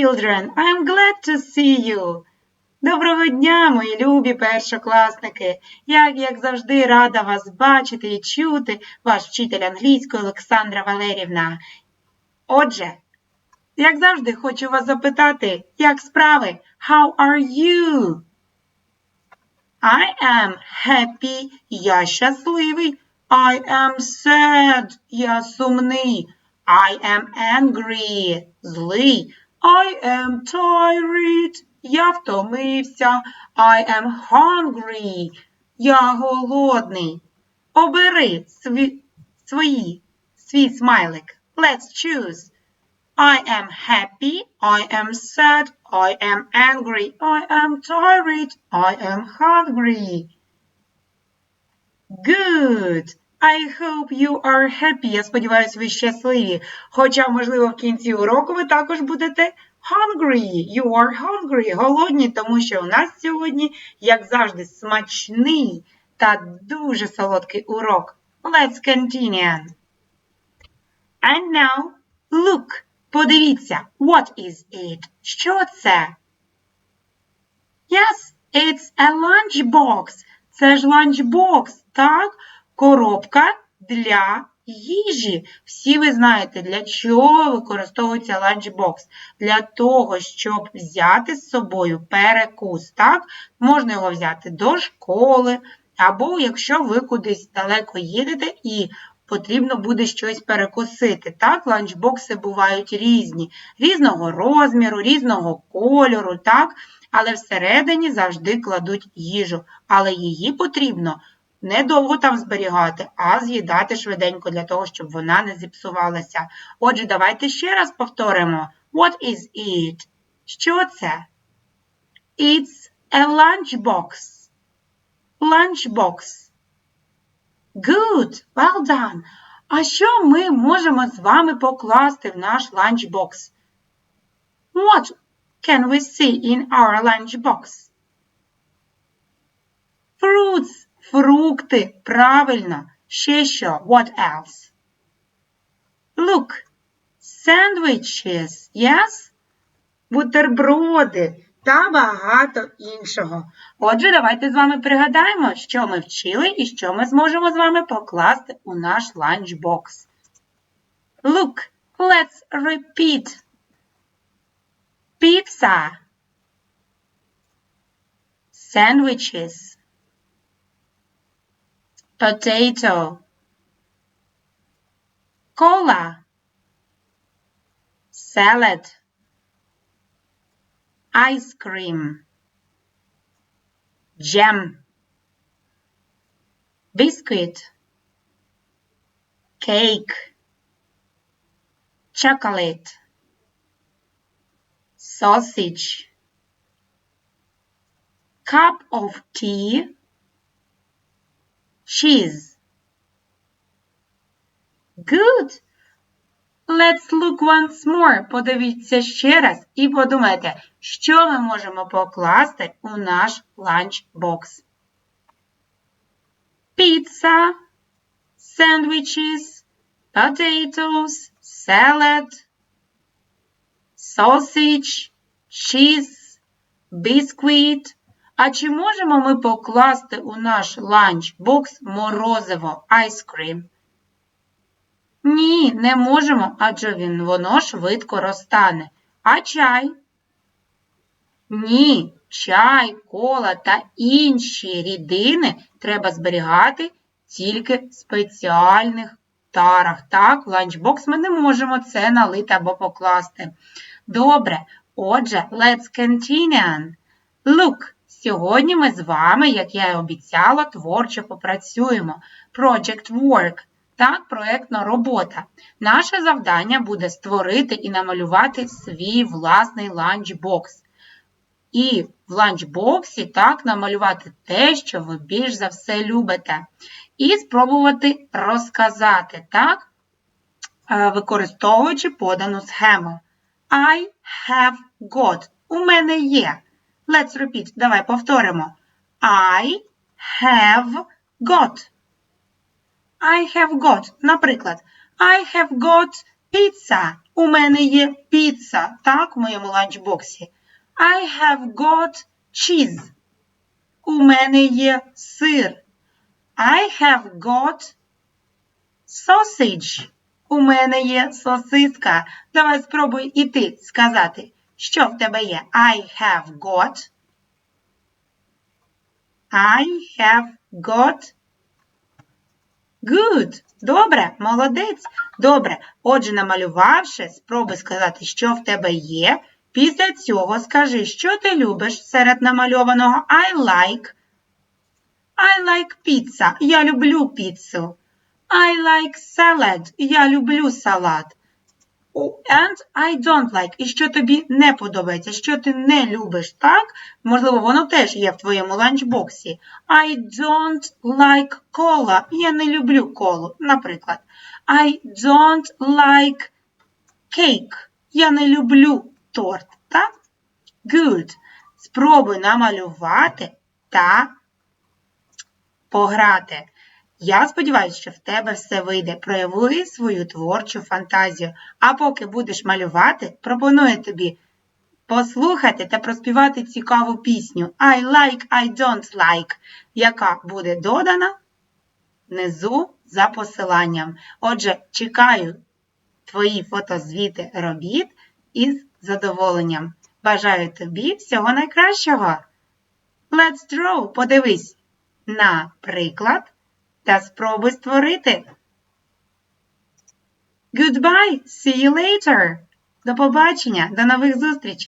children. I'm glad to see you. Доброго дня, мої любі першокласники. Я, як завжди, рада вас бачити і чути, ваш вчитель англійської Олександра Валерівна. Отже, як завжди, хочу вас запитати, як справи? How are you? I am happy. Я щасливий. I am sad. Я сумний. I am angry. Злий. I am tired. Я втомився. I am hungry. Я голодний. Обери сві... свої, свій смайлик. Let's choose. I am happy. I am sad. I am angry. I am tired. I am hungry. Good. I hope you are happy. Я сподіваюся, ви щасливі. Хоча, можливо, в кінці уроку ви також будете hungry. You are hungry. Голодні, тому що у нас сьогодні, як завжди, смачний та дуже солодкий урок. Let's continue. And now, look. Подивіться. What is it? Що це? Yes, it's a lunchbox. Це ж ланчбокс, так? Коробка для їжі. Всі ви знаєте, для чого використовується ланчбокс? Для того, щоб взяти з собою перекус, так? Можна його взяти до школи, або якщо ви кудись далеко їдете і потрібно буде щось перекусити. Так, ланчбокси бувають різні, різного розміру, різного кольору, так? але всередині завжди кладуть їжу. Але її потрібно недовго там зберігати, а з'їдати швиденько для того, щоб вона не зіпсувалася. Отже, давайте ще раз повторимо. What is it? Що це? It's a lunchbox. Lunchbox. Good, well done. А що ми можемо з вами покласти в наш lunchbox? What can we see in our lunchbox? Fruits, фрукти, правильно. Ще що? What else? Look, sandwiches, yes? Бутерброди та багато іншого. Отже, давайте з вами пригадаємо, що ми вчили і що ми зможемо з вами покласти у наш ланчбокс. Look, let's repeat. Pizza. Sandwiches. Potato. Cola. Salad. Ice cream. Jam. Biscuit. Cake. Chocolate. Sausage. Cup of tea. Cheese. Good. Let's look once more. Подивіться ще раз і подумайте, що ми можемо покласти у наш ланчбокс. Pizza, sandwiches, potatoes, salad, sausage, cheese, biscuit. А чи можемо ми покласти у наш ланчбокс морозиво, cream? Ні, не можемо, адже він, воно швидко розтане. А чай? Ні, чай, кола та інші рідини треба зберігати тільки в спеціальних тарах. Так, ланчбокс ми не можемо це налити або покласти. Добре, отже, let's continue. Look, сьогодні ми з вами, як я і обіцяла, творчо попрацюємо. Project Work. Так, проєктна робота. Наше завдання буде створити і намалювати свій власний ланчбокс. І в ланчбоксі так намалювати те, що ви більш за все любите. І спробувати розказати, так, використовуючи подану схему. I have got. У мене є. Let's repeat. Давай повторимо. I have got. I have got. Наприклад, I have got Pizza. У мене є піца. Так, в моєму ланчбоксі. I have got cheese. У мене є сир. I have got sausage. У мене є сосиска. Давай спробуй і ти сказати, що в тебе є. I have got. I have got. Good. Добре, молодець. Добре. Отже, намалювавши, спробуй сказати, що в тебе є. Після цього скажи, що ти любиш серед намальованого I like. I like pizza. Я люблю піцу. I like salad. Я люблю салат. And I don't like. І що тобі не подобається, що ти не любиш, так? Можливо, воно теж є в твоєму ланчбоксі. I don't like cola. Я не люблю колу, наприклад. I don't like cake. Я не люблю торт, так? Good. Спробуй намалювати та пограти. Я сподіваюся, що в тебе все вийде. Прояви свою творчу фантазію. А поки будеш малювати, пропоную тобі послухати та проспівати цікаву пісню I like, I don't like, яка буде додана внизу за посиланням. Отже, чекаю твої фотозвіти робіт із задоволенням. Бажаю тобі всього найкращого. Let's draw. Подивись на приклад та спробуй створити. Goodbye, see you later. До побачення, до нових зустрічей!